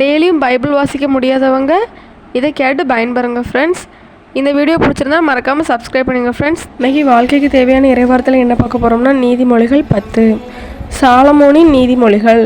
டெய்லியும் பைபிள் வாசிக்க முடியாதவங்க இதை கேட்டு பயன்பெறுங்க ஃப்ரெண்ட்ஸ் இந்த வீடியோ பிடிச்சிருந்தா மறக்காமல் சப்ஸ்கிரைப் பண்ணுங்கள் ஃப்ரெண்ட்ஸ் இன்னைக்கு வாழ்க்கைக்கு தேவையான இறைவாரத்தில் என்ன பார்க்க போகிறோம்னா நீதிமொழிகள் பத்து. சாலமோனின் நீதிமொழிகள்.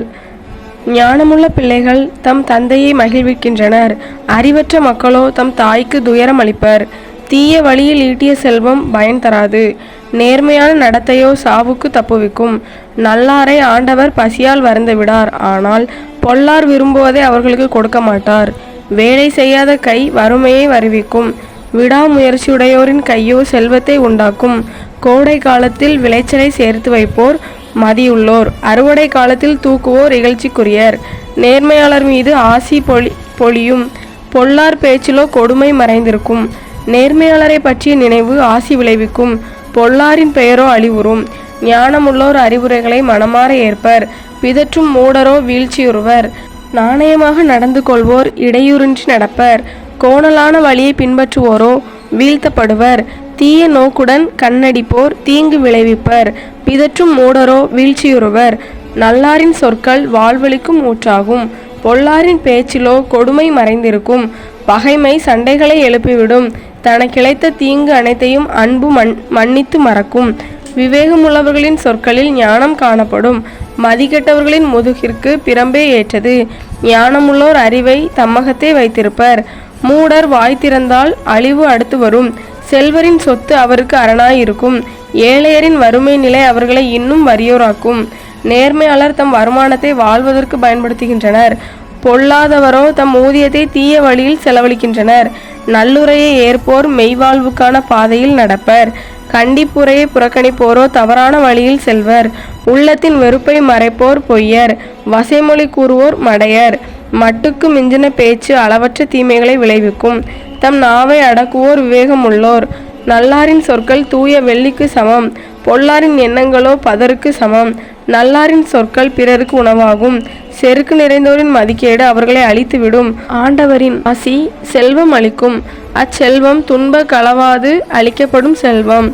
ஞானமுள்ள பிள்ளைகள் தம் தந்தையை மகிழ்விக்கின்றனர். அறிவற்ற மக்களோ தம் தாய்க்கு துயரம் அளிப்பர். தீய வழியில் ஈட்டிய செல்வம் பயன் தராது. நேர்மையான நடத்தையோ சாவுக்கு தப்புவிக்கும். நல்லாரை ஆண்டவர் பசியால் வறந்து விடார். ஆனால் பொல்லார் விரும்புவதை அவர்களுக்கு கொடுக்க மாட்டார். வேலை செய்யாத கை வறுமையை வருவிக்கும். விடாமுயற்சியுடையோரின் கையோ செல்வத்தை உண்டாக்கும். கோடை காலத்தில் விளைச்சலை சேர்த்து வைப்போர் மதியுள்ளோர். அறுவடை காலத்தில் தூக்குவோர் இகழ்ச்சிக்குரியர். நேர்மையாளர் மீது ஆசி பொலி பொழியும் பொல்லார் பேச்சிலோ கொடுமை மறைந்திருக்கும். நேர்மையாளரை பற்றிய நினைவு ஆசி விளைவிக்கும். பொல்லாரின் பெயரோ அழிவுறும். ஞானமுள்ளோர் அறிவுரைகளை மனமாற ஏற்பர். பிதற்றும் மூடரோ வீழ்ச்சியுறுவர். நாணயமாக நடந்து கொள்வோர் இடையூறின்றி நடப்பர். கோணலான வழியை பின்பற்றுவோரோ வீழ்த்தப்படுவர். தீய நோக்குடன் கண்ணடிப்போர் தீங்கு விளைவிப்பர். பிதற்றும் மூடரோ வீழ்ச்சியுறுவர். நல்லாரின் சொற்கள் வாழ்வழிக்கும் ஊற்றாகும். பொல்லாரின் பேச்சிலோ கொடுமை மறைந்திருக்கும். பகைமை சண்டைகளை எழுப்பிவிடும். தனக்கிழைத்த தீங்கு அனைத்தையும் அன்பு மன் மன்னித்து மறக்கும். விவேகமுள்ளவர்களின் சொற்களில் ஞானம் காணப்படும். மதிக்கெட்டவர்களின் முதுகிற்கு பிரம்பே ஏற்றது. ஞானமுள்ளோர் அறிவை தம்மகத்தே வைத்திருப்பர். மூடர் வாய் திறந்தால் அழிவு அடுத்து வரும். செல்வரின் சொத்து அவருக்கு அரணாயிருக்கும். ஏழையரின் வறுமை நிலை அவர்களை இன்னும் வறியோராக்கும். நேர்மையாளர் தம் வருமானத்தை வாழ்வதற்கு பயன்படுத்துகின்றனர். பொல்லாதவரோ தம் ஊதியத்தை தீய வழியில் செலவழிக்கின்றனர். நல்லுரையை ஏற்போர் மெய்வாழ்வுக்கான பாதையில் நடப்பர். கண்டிப்புரையை புறக்கணிப்போரோ தவறான வழியில் செல்வர். உள்ளத்தின் வெறுப்பை மறைப்போர் பொய்யர். வசைமொழி கூறுவோர் மடையர். மட்டுக்கு மிஞ்சின பேச்சு அளவற்ற தீமைகளை விளைவிக்கும். தம் நாவை அடக்குவோர் விவேகமுள்ளோர். நல்லாரின் சொற்கள் தூய வெள்ளிக்கு சமம். பொல்லாரின் எண்ணங்களோ பதருக்கு சமம். நல்லாரின் சொற்கள் பிறருக்கு உணவாகும். செருக்கு நிறைந்தோரின் மதிக்கேடு அவர்களை அழித்துவிடும். ஆண்டவரின் ஆசி செல்வம் அளிக்கும். அச்செல்வம் துன்ப களவாது அளிக்கப்படும் செல்வம்.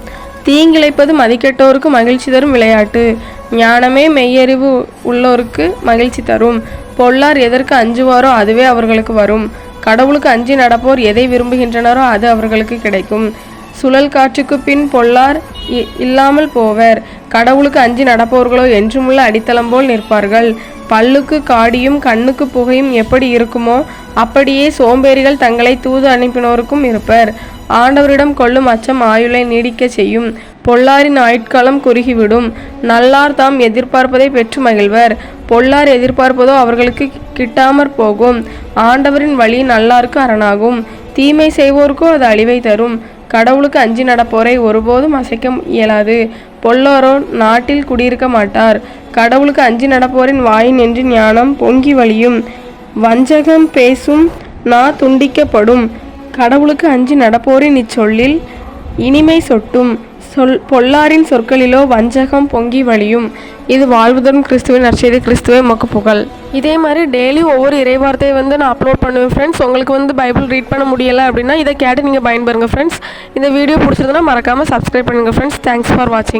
தீங்கிழைப்பது மதிக்கெட்டோருக்கு மகிழ்ச்சி தரும் விளையாட்டு. ஞானமே மெய்யறிவு உள்ளோருக்கு மகிழ்ச்சி தரும். பொல்லார் எதற்கு அஞ்சுவாரோ அதுவே அவர்களுக்கு வரும். கடவுளுக்கு அஞ்சி நடப்போர் எதை விரும்புகின்றனரோ அது அவர்களுக்கு கிடைக்கும். சுழல் காற்றுக்கு பின் பொல்லார் இல்லாமல் போவர். கடவுளுக்கு அஞ்சி நடப்பவர்களோ என்றுமுள்ள அடித்தளம் போல் நிற்பார்கள். பல்லுக்கு காடியும் கண்ணுக்கு புகையும் எப்படி இருக்குமோ அப்படியே சோம்பேறிகள் தங்களை தூது அனுப்பினோருக்கும் இருப்பர். ஆண்டவரிடம் கொள்ளும் அச்சம் ஆயுளை நீடிக்க செய்யும். பொல்லாரின் ஆயுட்காலம் குறுகிவிடும். நல்லார் தாம் எதிர்பார்ப்பதை பெற்று மகிழ்வர். பொல்லார் எதிர்பார்ப்பதோ அவர்களுக்கு கிட்டாமற் போகும். ஆண்டவரின் வழி நல்லாருக்கு அரணாகும். தீமை செய்வோருக்கோ அது அழிவை தரும். கடவுளுக்கு அஞ்சி நடப்போரை ஒருபோதும் அசைக்க இயலாது. பொல்லோரோ நாட்டில் குடியிருக்க மாட்டார். கடவுளுக்கு அஞ்சி நடப்போரின் வாயின் என்று ஞானம் பொங்கி வழியும். வஞ்சகம் பேசும் நா துண்டிக்கப்படும். கடவுளுக்கு அஞ்சி நடப்போரின் இச்சொல்லில் இனிமை சொட்டும். சொல் பொல்லாரின் சொற்களிலோ வஞ்சகம் பொங்கி வழியும். இது வாழ்வுதரும் கிறிஸ்துவின் நற்செய்தி கிறிஸ்துவே மக்கு புகழ். இதே மாதிரி டெய்லி ஒவ்வொரு இறைவார்த்தையை வந்து நான் அப்லோட் பண்ணுவேன் ஃப்ரெண்ட்ஸ் உங்களுக்கு வந்து பைபிள் ரீட் பண்ண முடியலை அப்படின்னா இதை கேட்டு நீங்கள் பயன்பெறுங்க ஃப்ரெண்ட்ஸ் இந்த வீடியோ பிடிச்சிருந்தனா மறக்காமல் சப்ஸ்கிரைப் பண்ணுங்கள் ஃப்ரெண்ட்ஸ் தேங்க்ஸ் ஃபார் வாட்சிங்